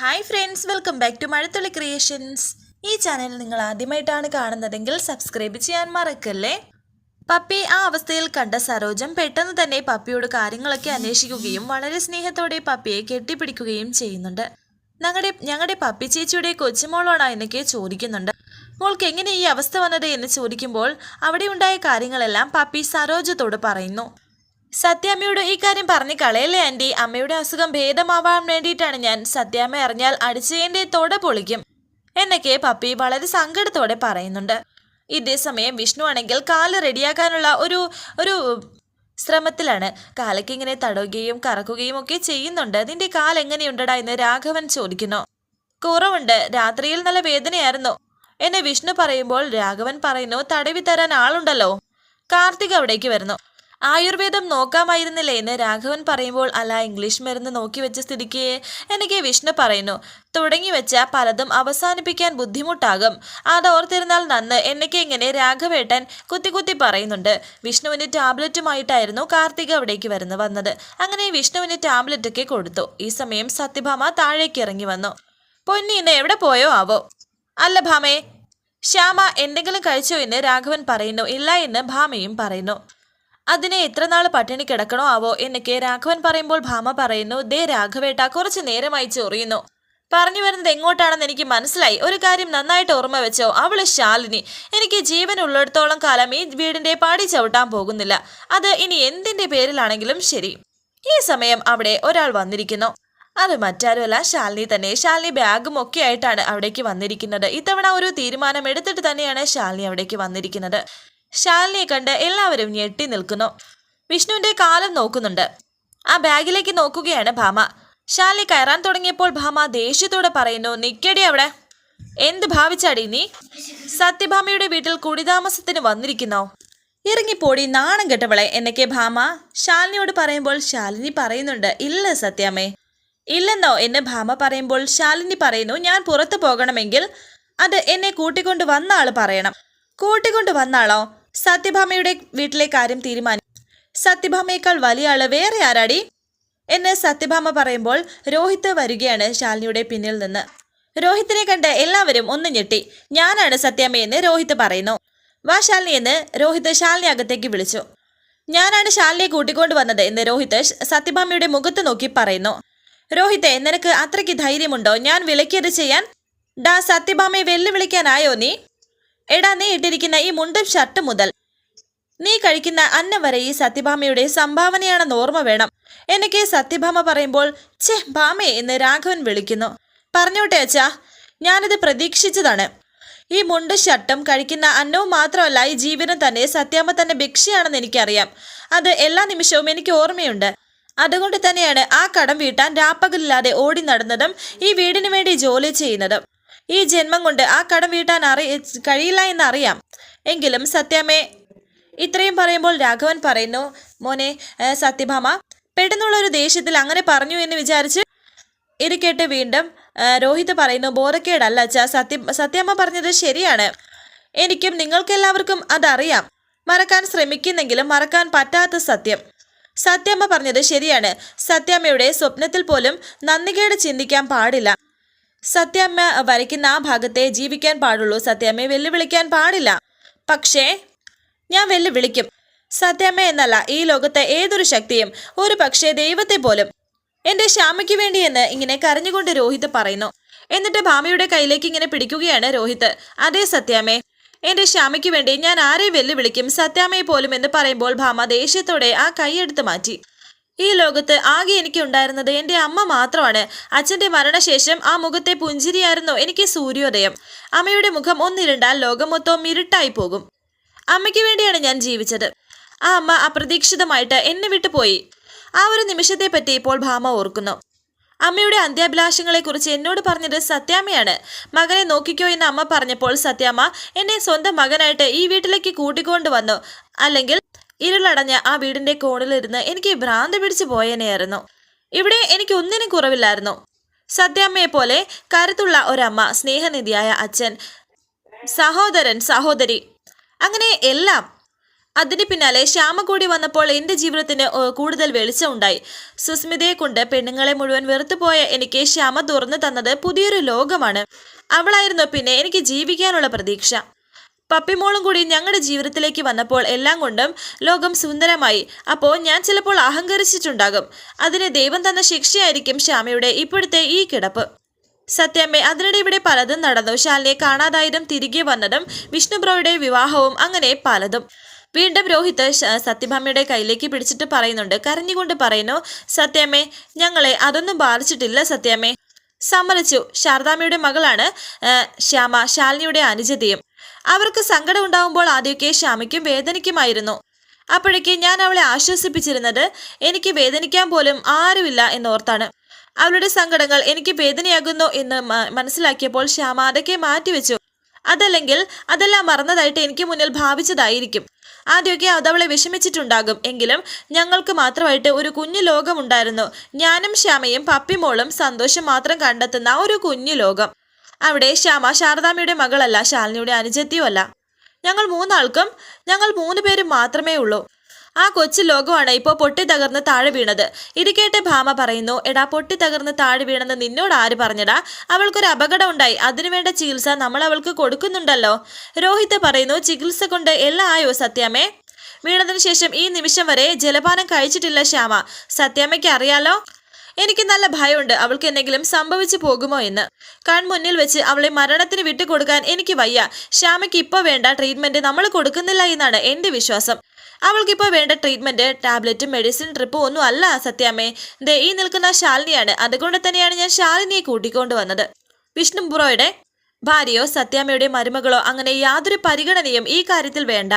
Hi friends welcome back to Mazhathulli creations ഈ channel നിങ്ങൾ ആദ്യമായിട്ടാണ് കാണുന്നതെങ്കിൽ സബ്സ്ക്രൈബ് ചെയ്യാൻ മറക്കല്ലേ? പപ്പി ആ അവസ്ഥയിൽ കണ്ട സരോജം പെട്ടെന്ന് തന്നെ പപ്പിയോട് കാര്യങ്ങളൊക്കെ അന്വേഷിക്കുകയും വളരെ സ്നേഹത്തോടെ പപ്പിയെ കെട്ടിപ്പിടിക്കുകയും ചെയ്യുന്നുണ്ട്. ഞങ്ങളുടെ ഞങ്ങളുടെ പപ്പി ചേച്ചിയുടെ കൊച്ചുമോളോടാ എന്നൊക്കെ ചോദിക്കുന്നുണ്ട്. മോൾക്ക് എങ്ങനെ ഈ അവസ്ഥ വന്നത് എന്ന് ചോദിക്കുമ്പോൾ അവിടെ ഉണ്ടായ കാര്യങ്ങളെല്ലാം പപ്പി സരോജത്തോട് പറയുന്നു. സത്യാമ്മയോട് കാര്യം പറഞ്ഞു കളയല്ലേ ആന്റി അമ്മയുടെ അസുഖം ഭേദമാവാൻ വേണ്ടിയിട്ടാണ് ഞാൻ സത്യാമ്മ അറിഞ്ഞാൽ അടിച്ചതിന്റെ തൊട പൊളിക്കും. എന്നൊക്കെ പപ്പി വളരെ സങ്കടത്തോടെ പറയുന്നുണ്ട്. ഇതേ സമയം വിഷ്ണു ആണെങ്കിൽ കാൽ റെഡിയാക്കാനുള്ള ഒരു ഒരു ശ്രമത്തിലാണ്. കാലയ്ക്ക് ഇങ്ങനെ തടവുകയും കറക്കുകയും ഒക്കെ ചെയ്യുന്നുണ്ട്. നിന്റെ കാൽ എങ്ങനെയുണ്ടടാ എന്ന് രാഘവൻ ചോദിക്കുന്നു. കുറവുണ്ട്. രാത്രിയിൽ നല്ല വേദനയായിരുന്നു. എന്നെ വിഷ്ണു പറയുമ്പോൾ രാഘവൻ പറയുന്നു തടവി തരാൻ ആളുണ്ടല്ലോ. കാർത്തിക് അവിടേക്ക് വരുന്നു. ആയുർവേദം നോക്കാമായിരുന്നില്ലേ എന്ന് രാഘവൻ പറയുമ്പോൾ അല്ല ഇംഗ്ലീഷ് മരുന്ന് നോക്കി വെച്ച സ്ഥിതിക്ക് എനിക്ക് വിഷ്ണു പറയുന്നു. തുടങ്ങി വെച്ച പലതും അവസാനിപ്പിക്കാൻ ബുദ്ധിമുട്ടാകും. അത് ഓർത്തിരുന്നാൽ നന്ന് എന്നൊക്കെ ഇങ്ങനെ രാഘവേട്ടൻ കുത്തി കുത്തി പറയുന്നുണ്ട്. വിഷ്ണുവിന് ടാബ്ലറ്റുമായിട്ടായിരുന്നു കാർത്തിക അവിടേക്ക് വരുന്നു വന്നത്. അങ്ങനെ വിഷ്ണുവിന് ടാബ്ലറ്റൊക്കെ കൊടുത്തു. ഈ സമയം സത്യഭാമ താഴേക്ക് ഇറങ്ങി വന്നു. പൊന്നി ഇന്ന് എവിടെ പോയോ ആവോ? അല്ല ഭാമേ. ശ്യാമ എന്തെങ്കിലും കഴിച്ചോ? എന്ന് രാഘവൻ പറയുന്നു. ഇല്ല എന്ന് ഭാമയും പറയുന്നു. അതിനെ എത്ര നാൾ പട്ടിണി കിടക്കണോ ആവോ എന്നൊക്കെ രാഘവൻ പറയുമ്പോൾ ഭാമ പറയുന്നു ദേ രാഘവേട്ട കുറച്ചു നേരമായി ചൊറിയുന്നു. പറഞ്ഞു വരുന്നത് എങ്ങോട്ടാണെന്ന് എനിക്ക് മനസ്സിലായി. ഒരു കാര്യം നന്നായിട്ട് ഓർമ്മ വെച്ചോ അവൾ ശാലിനി. എനിക്ക് ജീവൻ ഉള്ളിടത്തോളം കാലം ഈ വീടിന്റെ പാടി ചവിട്ടാൻ പോകുന്നില്ല. അത് ഇനി എന്തിന്റെ പേരിലാണെങ്കിലും ശരി. ഈ സമയം അവിടെ ഒരാൾ വന്നിരിക്കുന്നു. അത് മറ്റാരുമല്ല ശാലിനി തന്നെ. ശാലിനി ബാഗും ഒക്കെ ആയിട്ടാണ് അവിടേക്ക് വന്നിരിക്കുന്നത്. ഇത്തവണ ഒരു തീരുമാനം എടുത്തിട്ട് തന്നെയാണ് ശാലിനി അവിടേക്ക് വന്നിരിക്കുന്നത്. ശാലിനിയെ കണ്ട് എല്ലാവരും ഞെട്ടി നിൽക്കുന്നു. വിഷ്ണുവിന്റെ കാലം നോക്കുന്നുണ്ട്. ആ ബാഗിലേക്ക് നോക്കുകയാണ് ഭാമ. ശാലിനി കയറാൻ തുടങ്ങിയപ്പോൾ ഭാമ ദേഷ്യത്തോടെ പറയുന്നു നിക്കടി അവിടെ. എന്ത് ഭാവിച്ചാടി നീ? സത്യഭാമയുടെ വീട്ടിൽ കുടിതാമസത്തിന് വന്നിരിക്കുന്നോ? ഇറങ്ങിപ്പോടി നാണം കെട്ടവളെ എന്നൊക്കെ ഭാമ ശാലിനിയോട് പറയുമ്പോൾ ശാലിനി പറയുന്നുണ്ട് ഇല്ല സത്യാമ്മേ. ഇല്ലെന്നോ? എന്ന് ഭാമ പറയുമ്പോൾ ശാലിനി പറയുന്നു ഞാൻ പുറത്തു പോകണമെങ്കിൽ അത് എന്നെ കൂട്ടിക്കൊണ്ട് വന്ന ആൾ പറയണം. കൂട്ടിക്കൊണ്ട് വന്ന ആളോ? സത്യഭാമയുടെ വീട്ടിലെ കാര്യം തീരുമാനി സത്യഭാമയേക്കാൾ വലിയ ആൾ വേറെ ആരാടി? എന്ന് സത്യഭാമ പറയുമ്പോൾ രോഹിത് വരികയാണ് ശാലിനിയുടെ പിന്നിൽ നിന്ന്. രോഹിത്തിനെ കണ്ട് എല്ലാവരും ഒന്ന് ഞെട്ടി. ഞാനാണ് സത്യാമ്മയെന്ന് രോഹിത് പറയുന്നു. വാ ശാലിനി എന്ന് രോഹിത് ശാലിനി അകത്തേക്ക് വിളിച്ചു. ഞാനാണ് ശാലിനിയെ കൂട്ടിക്കൊണ്ടു വന്നത് എന്ന് രോഹിത്ത് സത്യഭാമയുടെ മുഖത്ത് നോക്കി പറയുന്നു. രോഹിത്തെ നിനക്ക് അത്രയ്ക്ക് ധൈര്യമുണ്ടോ? ഞാൻ വിളിക്കരുത് ചെയ്യാൻ? ഡാ സത്യഭാമയെ വെല്ലുവിളിക്കാനായോ നീ? എടാ നീ ഇട്ടിരിക്കുന്ന ഈ മുണ്ടും ഷർട്ട് മുതൽ നീ കഴിക്കുന്ന അന്നം വരെ ഈ സത്യഭാമയുടെ സംഭാവനയാണെന്ന് ഓർമ്മ വേണം. എനിക്ക് സത്യഭാമ പറയുമ്പോൾ ചെ ഭാമേ എന്ന് രാഘവൻ വിളിക്കുന്നു. പറഞ്ഞോട്ടെ അച്ഛാ ഞാനിത് പ്രതീക്ഷിച്ചതാണ്. ഈ മുണ്ട് ഷർട്ടും കഴിക്കുന്ന അന്നവും മാത്രമല്ല ഈ ജീവനും തന്നെ സത്യാമ്മ തന്നെ ഭിക്ഷയാണെന്ന് എനിക്കറിയാം. അത് എല്ലാ നിമിഷവും എനിക്ക് ഓർമ്മയുണ്ട്. അതുകൊണ്ട് തന്നെയാണ് ആ കടം വീട്ടാൻ രാപ്പകലില്ലാതെ ഓടി നടന്നതും ഈ വീടിനു വേണ്ടി ജോലി ചെയ്യുന്നതും. ഈ ജന്മം കൊണ്ട് ആ കടം വീട്ടാൻ അറി കഴിയില്ല എന്നറിയാം. എങ്കിലും സത്യമേ ഇത്രയും പറയുമ്പോൾ രാഘവൻ പറയുന്നു മോനെ സത്യഭാമ പെട്ടെന്നുള്ള ഒരു ദേഷ്യത്തിൽ അങ്ങനെ പറഞ്ഞു എന്ന് വിചാരിച്ച് ഇത് കേട്ട് വീണ്ടും രോഹിത് പറയുന്നു ബോധക്കേടല്ല അച്ഛാ സത്യ സത്യമ്മ പറഞ്ഞത് ശരിയാണ്. എനിക്കും നിങ്ങൾക്കെല്ലാവർക്കും അതറിയാം. മറക്കാൻ ശ്രമിക്കുന്നെങ്കിലും മറക്കാൻ പറ്റാത്ത സത്യം. സത്യമ്മ പറഞ്ഞത് ശരിയാണ്. സത്യമ്മയുടെ സ്വപ്നത്തിൽ പോലും നന്ദികേട് ചിന്തിക്കാൻ പാടില്ല. സത്യമ്മ വരയ്ക്കുന്ന ആ ഭാഗത്തെ ജീവിക്കാൻ പാടുള്ളൂ. സത്യാമ്മയെ വെല്ലുവിളിക്കാൻ പാടില്ല. പക്ഷേ ഞാൻ വെല്ലുവിളിക്കും. സത്യാമ്മ എന്നല്ല ഈ ലോകത്തെ ഏതൊരു ശക്തിയും ഒരു പക്ഷേ ദൈവത്തെ പോലും. എന്റെ ശ്യാമയ്ക്ക് വേണ്ടിയെന്ന് ഇങ്ങനെ കരഞ്ഞുകൊണ്ട് രോഹിത് പറയുന്നു. എന്നിട്ട് ഭാമയുടെ കയ്യിലേക്ക് ഇങ്ങനെ പിടിക്കുകയാണ് രോഹിത്. അതേ സത്യാമ്മേ എന്റെ ശ്യാമയ്ക്ക് വേണ്ടി ഞാൻ ആരെ വെല്ലുവിളിക്കും? സത്യാമ്മയെ പോലും എന്ന് പറയുമ്പോൾ ഭാമ ദേഷ്യത്തോടെ ആ കൈയെടുത്ത് മാറ്റി. ഈ ലോകത്ത് ആകെ എനിക്ക് ഉണ്ടായിരുന്നത് എന്റെ അമ്മ മാത്രമാണ്. അച്ഛന്റെ മരണശേഷം ആ മുഖത്തെ പുഞ്ചിരിയായിരുന്നു എനിക്ക് സൂര്യോദയം. അമ്മയുടെ മുഖം ഒന്നിരുണ്ടാൽ ലോകം മൊത്തവും ഇരുട്ടായി പോകും അമ്മയ്ക്ക് വേണ്ടിയാണ് ഞാൻ ജീവിച്ചത്. ആ അമ്മ അപ്രതീക്ഷിതമായിട്ട് എന്നെ വിട്ടുപോയി ആ ഒരു നിമിഷത്തെ പറ്റി ഇപ്പോൾ ഭാമ ഓർക്കുന്നു. അമ്മയുടെ അന്ത്യാഭിലാഷങ്ങളെക്കുറിച്ച് എന്നോട് പറഞ്ഞത് സത്യാമ്മയാണ്. മകനെ നോക്കിക്കോ എന്ന് അമ്മ പറഞ്ഞപ്പോൾ സത്യാമ്മ എന്നെ സ്വന്തം മകനായിട്ട് ഈ വീട്ടിലേക്ക് കൂട്ടിക്കൊണ്ടുവന്നു. അല്ലെങ്കിൽ ഇരുളടഞ്ഞ ആ വീടിന്റെ കോണിലിരുന്ന് എനിക്ക് ഭ്രാന്ത് പിടിച്ചു പോയേനെയായിരുന്നു. ഇവിടെ എനിക്ക് ഒന്നിനും കുറവില്ലായിരുന്നു. സത്യാമ്മയെ പോലെ കരുത്തുള്ള ഒരമ്മ സ്നേഹനിധിയായ അച്ഛൻ സഹോദരൻ സഹോദരി അങ്ങനെ എല്ലാം. അതിന് പിന്നാലെ ശ്യാമ കൂടി വന്നപ്പോൾ എന്റെ ജീവിതത്തിന് കൂടുതൽ വെളിച്ചമുണ്ടായി സുസ്മിതയെ കൊണ്ട് പെണ്ണുങ്ങളെ മുഴുവൻ വെറുത്തുപോയ എനിക്ക് ശ്യാമ തുറന്നു തന്നത് പുതിയൊരു ലോകമാണ്. അവളായിരുന്നു പിന്നെ എനിക്ക് ജീവിക്കാനുള്ള പ്രതീക്ഷ. പപ്പിമോളും കൂടി ഞങ്ങളുടെ ജീവിതത്തിലേക്ക് വന്നപ്പോൾ എല്ലാം കൊണ്ടും ലോകം സുന്ദരമായി. അപ്പോൾ ഞാൻ ചിലപ്പോൾ അഹങ്കരിച്ചിട്ടുണ്ടാകും. അതിന് ദൈവം തന്ന ശിക്ഷയായിരിക്കും ശ്യാമയുടെ ഇപ്പോഴത്തെ ഈ കിടപ്പ്. സത്യമേ അതിനിടെ ഇവിടെ പലതും നടന്നു. ശാലിനെ കാണാതായതും തിരികെ വന്നതും വിഷ്ണുബ്രോയുടെ വിവാഹവും അങ്ങനെ പലതും. വീണ്ടും രോഹിത് സത്യഭാമയുടെ കയ്യിലേക്ക് പിടിച്ചിട്ട് പറയുന്നുണ്ട്. കരഞ്ഞുകൊണ്ട് പറയുന്നു സത്യാമ്മേ ഞങ്ങളെ അതൊന്നും ബാധിച്ചിട്ടില്ല സത്യാമ്മേ സമ്മതിച്ചു. ശാരദാമ്മയുടെ മകളാണ് ശ്യാമ ശാലിനിയുടെ അനുജതയും. അവർക്ക് സങ്കടം ഉണ്ടാവുമ്പോൾ ആദ്യമൊക്കെ ശ്യാമയ്ക്കും വേദനിക്കുമായിരുന്നു. അപ്പോഴേക്ക് ഞാൻ അവളെ ആശ്വസിപ്പിച്ചിരുന്നത് എനിക്ക് വേദനിക്കാൻ പോലും ആരുമില്ല എന്നോർത്താണ്. അവളുടെ സങ്കടങ്ങൾ എനിക്ക് വേദനയാകുന്നു എന്ന് മനസ്സിലാക്കിയപ്പോൾ ശ്യാമ അതൊക്കെ മാറ്റിവെച്ചു. അതല്ലെങ്കിൽ അതെല്ലാം മറന്നതായിട്ട് എനിക്ക് മുന്നിൽ ഭാവിച്ചതായിരിക്കും. ആദ്യമൊക്കെ അതവളെ വിഷമിച്ചിട്ടുണ്ടാകും. എങ്കിലും ഞങ്ങൾക്ക് മാത്രമായിട്ട് ഒരു കുഞ്ഞു ലോകമുണ്ടായിരുന്നു. ഞാനും ശ്യാമയും പപ്പിമോളും സന്തോഷം മാത്രം കണ്ടെത്തുന്ന ഒരു കുഞ്ഞു ലോകം. അവിടെ ശ്യാമ ശാരദാമ്മയുടെ മകളല്ല ശാലിനിയുടെ അനുജത്തിയുമല്ല. ഞങ്ങൾ മൂന്നാൾക്കും ഞങ്ങൾ മൂന്ന് പേരും മാത്രമേ ഉള്ളൂ. ആ കൊച്ചു ലോകമാണ് ഇപ്പോൾ പൊട്ടി തകർന്ന് താഴെ വീണത്. ഇത് കേട്ട് ഭാമ പറയുന്നു എടാ പൊട്ടി തകർന്ന് താഴെ വീണെന്ന് നിന്നോട് ആര് പറഞ്ഞടാ? അവൾക്കൊരു അപകടം ഉണ്ടായി. അതിനുവേണ്ട ചികിത്സ നമ്മൾ അവൾക്ക് കൊടുക്കുന്നുണ്ടല്ലോ. രോഹിത് പറയുന്നു ചികിത്സ കൊണ്ട് എല്ലാം ആയോ സത്യാമേ വീണതിനു ശേഷം ഈ നിമിഷം വരെ ജലപാനം കഴിച്ചിട്ടില്ല ശ്യാമ. സത്യാമ്മയ്ക്ക് അറിയാലോ എനിക്ക് നല്ല ഭയമുണ്ട്. അവൾക്ക് എന്തെങ്കിലും സംഭവിച്ചു പോകുമോ എന്ന്. കൺമുന്നിൽ വെച്ച് അവളെ മരണത്തിന് വിട്ടുകൊടുക്കാൻ എനിക്ക് വയ്യ. ശ്യാമയ്ക്ക് ഇപ്പോൾ വേണ്ട ട്രീറ്റ്മെന്റ് നമ്മൾ കൊടുക്കുന്നില്ല എന്നാണ് എന്റെ വിശ്വാസം. അവൾക്കിപ്പോൾ വേണ്ട ട്രീറ്റ്മെന്റ് ടാബ്ലറ്റ് മെഡിസിൻ ട്രിപ്പും ഒന്നും അല്ല സത്യാമ്മേ. ദേ ഈ നിൽക്കുന്ന ശാലിനിയാണ്. അതുകൊണ്ട് തന്നെയാണ് ഞാൻ ശാലിനിയെ കൂട്ടിക്കൊണ്ടു വന്നത്. വിഷ്ണു ബ്രോയുടെ ഭാര്യയോ സത്യാമ്മയുടെ മരുമകളോ അങ്ങനെ യാതൊരു പരിഗണനയും ഈ കാര്യത്തിൽ വേണ്ട.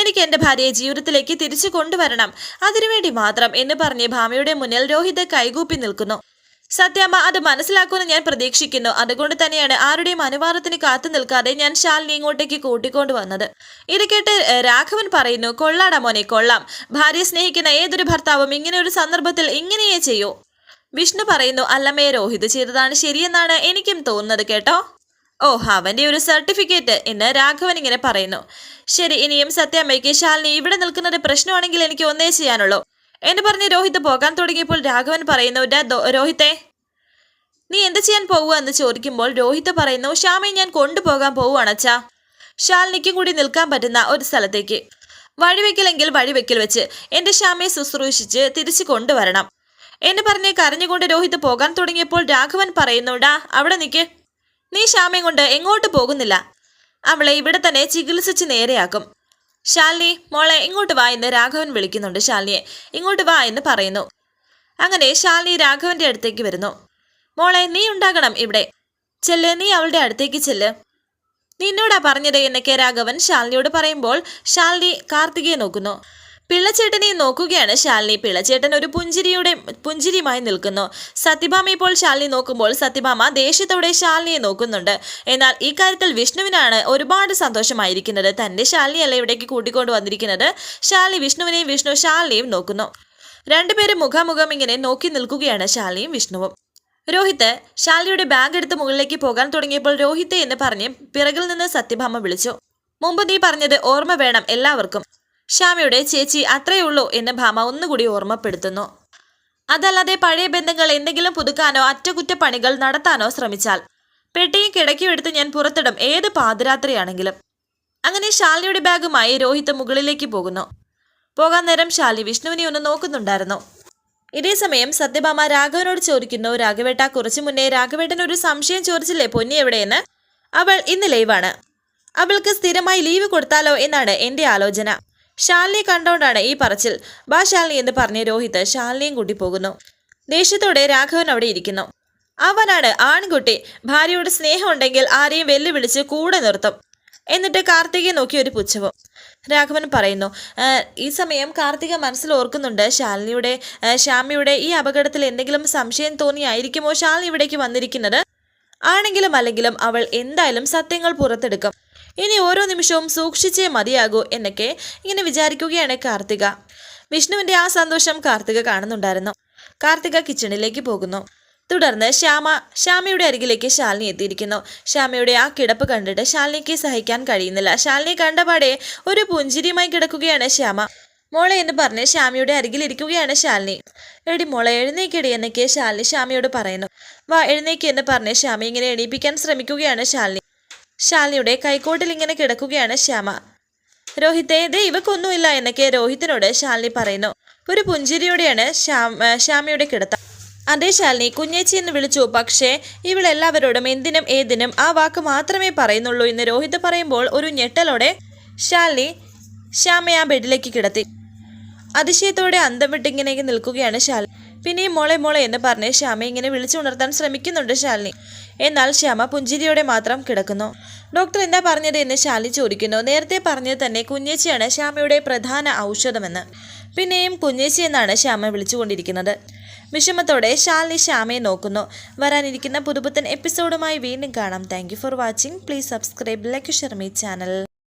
എനിക്ക് എന്റെ ഭാര്യയെ ജീവിതത്തിലേക്ക് തിരിച്ചു കൊണ്ടുവരണം. അതിനുവേണ്ടി മാത്രം എന്ന് പറഞ്ഞ് ഭാമയുടെ മുന്നിൽ രോഹിത് കൈകൂപ്പി നിൽക്കുന്നു. സത്യാമ്മ അത് മനസ്സിലാക്കുമെന്ന് ഞാൻ പ്രതീക്ഷിക്കുന്നു. അതുകൊണ്ട് തന്നെയാണ് ആരുടെയും അനുവാദത്തിന് കാത്തു നിൽക്കാതെ ഞാൻ ശാലിനി ഇങ്ങോട്ടേക്ക് കൂട്ടിക്കൊണ്ടു വന്നത് ഇത് കേട്ട് രാഘവൻ പറയുന്നു കൊള്ളാടാ മോനെ കൊള്ളാം. ഭാര്യയെ സ്നേഹിക്കുന്ന ഏതൊരു ഭർത്താവും ഇങ്ങനെ ഒരു സന്ദർഭത്തിൽ ഇങ്ങനെയേ ചെയ്യൂ? വിഷ്ണു പറയുന്നു അല്ലമ്മയെ രോഹിത് ചെയ്തതാണ് ശരിയെന്നാണ് എനിക്കും തോന്നുന്നത് കേട്ടോ? ഓ അവന്റെ ഒരു സർട്ടിഫിക്കറ്റ് എന്ന് രാഘവൻ ഇങ്ങനെ പറയുന്നു. ശരി ഇനിയും സത്യാമ്മയ്ക്ക് ശാലിനി ഇവിടെ നിൽക്കുന്നത് പ്രശ്നമാണെങ്കിൽ എനിക്ക് ഒന്നേ ചെയ്യാനുള്ളൂ. എന്ന് പറഞ്ഞ് രോഹിത് പോകാൻ തുടങ്ങിയപ്പോൾ രാഘവൻ പറയുന്നു "ഡാ രോഹിത്തെ നീ എന്ത് ചെയ്യാൻ പോവുക എന്ന് ചോദിക്കുമ്പോൾ രോഹിത് പറയുന്നു ശ്യാമയെ ഞാൻ കൊണ്ടുപോകാൻ പോവുകയാണ് അച്ഛാ. ശാലിനിക്കും കൂടി നിൽക്കാൻ പറ്റുന്ന ഒരു സ്ഥലത്തേക്ക്. വഴിവെക്കലെങ്കിൽ വഴിവെക്കൽ വെച്ച് എന്റെ ശ്യാമയെ ശുശ്രൂഷിച്ച് തിരിച്ചു കൊണ്ടുവരണം. എന്ന് പറഞ്ഞ് കരഞ്ഞുകൊണ്ട് രോഹിത് പോകാൻ തുടങ്ങിയപ്പോൾ രാഘവൻ പറയുന്നുടാ അവിടെ നിൽക്ക് നീ ശ്യാമയും കൊണ്ട് എങ്ങോട്ട് പോകുന്നില്ല. അവളെ ഇവിടെ തന്നെ ചികിത്സിച്ച് നേരെയാക്കും. ശാലിനി മോളെ ഇങ്ങോട്ട് വാ എന്ന് രാഘവൻ വിളിക്കുന്നുണ്ട്. ശാലിനിയെ ഇങ്ങോട്ട് വാ എന്ന് പറയുന്നു. അങ്ങനെ ശാലിനി രാഘവന്റെ അടുത്തേക്ക് വരുന്നു. മോളെ നീ ഉണ്ടാകണം ഇവിടെ. ചെല്ല് നീ അവളുടെ അടുത്തേക്ക് ചെല്ല്. നിന്നോടാ പറഞ്ഞത് എന്നൊക്കെ രാഘവൻ ശാലിനിയോട് പറയുമ്പോൾ ശാലിനി കാർത്തികയെ നോക്കുന്നു. പിള്ളച്ചേട്ടനെ നോക്കുകയാണ് ശാലിനി. പിള്ളച്ചേട്ടൻ ഒരു പുഞ്ചിരിയുടെ പുഞ്ചിരിയുമായി നിൽക്കുന്നു. സത്യഭാമ ഇപ്പോൾ ശാലിനി നോക്കുമ്പോൾ സത്യഭാമ ദേഷ്യത്തോടെ ശാലിനിയെ നോക്കുന്നുണ്ട്. എന്നാൽ ഈ കാര്യത്തിൽ വിഷ്ണുവിനാണ് ഒരുപാട് സന്തോഷമായിരിക്കുന്നത്. തന്റെ ശാലിനിയല്ല ഇവിടേക്ക് കൂട്ടിക്കൊണ്ടു വന്നിരിക്കുന്നത്. ശാലിനി വിഷ്ണുവിനെയും വിഷ്ണു ശാലിനിയും നോക്കുന്നു. രണ്ടുപേരും മുഖാമുഖം ഇങ്ങനെ നോക്കി നിൽക്കുകയാണ് ശാലിനിയും വിഷ്ണുവും. രോഹിത് ശാലിയുടെ ബാഗ് എടുത്ത് മുകളിലേക്ക് പോകാൻ തുടങ്ങിയപ്പോൾ രോഹിത്തെ എന്ന് പറഞ്ഞ് പിറകിൽ നിന്ന് സത്യഭാമ വിളിച്ചു. മുമ്പ് നീ പറഞ്ഞത് ഓർമ്മ വേണം എല്ലാവർക്കും. ശ്യാമയുടെ ചേച്ചി അത്രയേ ഉള്ളൂ എന്ന് ഭാമ ഒന്നുകൂടി ഓർമ്മപ്പെടുത്തുന്നു. അതല്ലാതെ പഴയ ബന്ധങ്ങൾ എന്തെങ്കിലും പുതുക്കാനോ അറ്റകുറ്റപ്പണികൾ നടത്താനോ ശ്രമിച്ചാൽ പെട്ടിയും കിടക്കിയും എടുത്ത് ഞാൻ പുറത്തിടും ഏത് പാതിരാത്രിയാണെങ്കിലും. അങ്ങനെ ശാലിയുടെ ബാഗുമായി രോഹിത് മുകളിലേക്ക് പോകുന്നു. പോകാൻ നേരം ശാലി വിഷ്ണുവിനെ ഒന്ന് നോക്കുന്നുണ്ടായിരുന്നു. ഇതേ സമയം സത്യഭാമ രാഘവനോട് ചോദിക്കുന്നു രാഘവേട്ട കുറച്ചു മുന്നേ രാഘവേട്ടൻ ഒരു സംശയം ചോദിച്ചില്ലേ? പൊന്നി എവിടെയെന്ന്? അവൾ ഇന്ന് ലൈവാണ്. അവൾക്ക് സ്ഥിരമായി ലീവ് കൊടുത്താലോ? എന്നാണ് എന്റെ ആലോചന. ശാലിനിയെ കണ്ടോണ്ടാണ് ഈ പറച്ചിൽ. ബാ ശാലിനി എന്ന് പറഞ്ഞ് രോഹിത് ശാലിനിയും കൂട്ടി പോകുന്നു. ദേഷ്യത്തോടെ രാഘവൻ അവിടെ ഇരിക്കുന്നു. അവനാണ് ആൺകുട്ടി. ഭാര്യയോട് സ്നേഹം ഉണ്ടെങ്കിൽ ആരെയും വെല്ലുവിളിച്ച് കൂടെ നിർത്തും. എന്നിട്ട് കാർത്തികയെ നോക്കി ഒരു പുച്ഛവും. രാഘവൻ പറയുന്നു ഈ സമയം കാർത്തിക മനസ്സിൽ ഓർക്കുന്നുണ്ട് ശാലിനിയുടെ ശ്യാമയുടെ ഈ അപകടത്തിൽ എന്തെങ്കിലും സംശയം തോന്നിയായിരിക്കുമോ ശാലിനി ഇവിടേക്ക് വന്നിരിക്കുന്നത്? ആണെങ്കിലും അല്ലെങ്കിലും അവൾ എന്തായാലും സത്യങ്ങൾ പുറത്തെടുക്കും. ഇനി ഓരോ നിമിഷവും സൂക്ഷിച്ചേ മതിയാകൂ എന്നൊക്കെ ഇങ്ങനെ വിചാരിക്കുകയാണ് കാർത്തിക. വിഷ്ണുവിന്റെ ആ സന്തോഷം കാർത്തിക കാണുന്നുണ്ടായിരുന്നു. കാർത്തിക കിച്ചണിലേക്ക് പോകുന്നു. തുടർന്ന് ശ്യാമ ശ്യാമയുടെ അരികിലേക്ക് ശാലിനി എത്തിയിരിക്കുന്നു. ശ്യാമയുടെ ആ കിടപ്പ് കണ്ടിട്ട് ശാലിനിക്ക് സഹിക്കാൻ കഴിയുന്നില്ല. ശാലിനി കണ്ടപാടെ ഒരു പുഞ്ചിരിയുമായി കിടക്കുകയാണ് ശ്യാമ. മോളെ എന്ന് പറഞ്ഞ് ശ്യാമിയുടെ അരികിലിരിക്കുകയാണ് ശാലിനി. എടി മോളെ എഴുന്നേക്കടി എന്നൊക്കെ ശാലിനി ശ്യാമയോട് പറയുന്നു. വാ എഴുന്നേക്ക് എന്ന് പറഞ്ഞ് ശ്യാമി ഇങ്ങനെ എണീപ്പിക്കാൻ ശ്രമിക്കുകയാണ് ശാലിനി. ശാലിനിയുടെ കൈക്കോട്ടിൽ ഇങ്ങനെ കിടക്കുകയാണ് ശ്യാമ. രോഹിത്തെ ദേ എന്നൊക്കെ രോഹിത്തിനോട് ശാലിനി പറയുന്നു. ഒരു പുഞ്ചിരിയോടെയാണ് ശ്യാമ ശ്യാമയുടെ കിടത്ത. അതേ ശാലിനി കുഞ്ഞേച്ചി എന്ന് വിളിച്ചു. പക്ഷേ ഇവളെല്ലാവരോടും എന്തിനും ഏതിനും ആ വാക്ക് മാത്രമേ പറയുന്നുള്ളൂ എന്ന് രോഹിത് പറയുമ്പോൾ ഒരു ഞെട്ടലോടെ ശാലിനി ശ്യാമയെ ആ ബെഡിലേക്ക് കിടത്തി. അതിശയത്തോടെ അന്തം വിട്ടിങ്ങനെ നിൽക്കുകയാണ് ശാലിനി. പിന്നെയും മോളെ മോളെ എന്ന് പറഞ്ഞ് ശ്യാമ ഇങ്ങനെ വിളിച്ചുണർത്താൻ ശ്രമിക്കുന്നുണ്ട് ശാലിനി. എന്നാൽ ശ്യാമ പുഞ്ചിരിയോടെ മാത്രം കിടക്കുന്നു. ഡോക്ടർ എന്താ പറഞ്ഞത് എന്ന് ശാലിനി ചോദിക്കുന്നു. നേരത്തെ പറഞ്ഞത് തന്നെ കുഞ്ഞേച്ചിയാണ് ശ്യാമയുടെ പ്രധാന ഔഷധമെന്ന്. പിന്നെയും കുഞ്ഞേച്ചി എന്നാണ് ശ്യാമ വിളിച്ചുകൊണ്ടിരിക്കുന്നത്. വിഷമത്തോടെ ശാലിനി ശ്യാമയെ നോക്കുന്നു. വരാനിരിക്കുന്ന പുതുപുത്തൻ എപ്പിസോഡുമായി വീണ്ടും കാണാം. Thank for watching. Please subscribe like Shermi channel.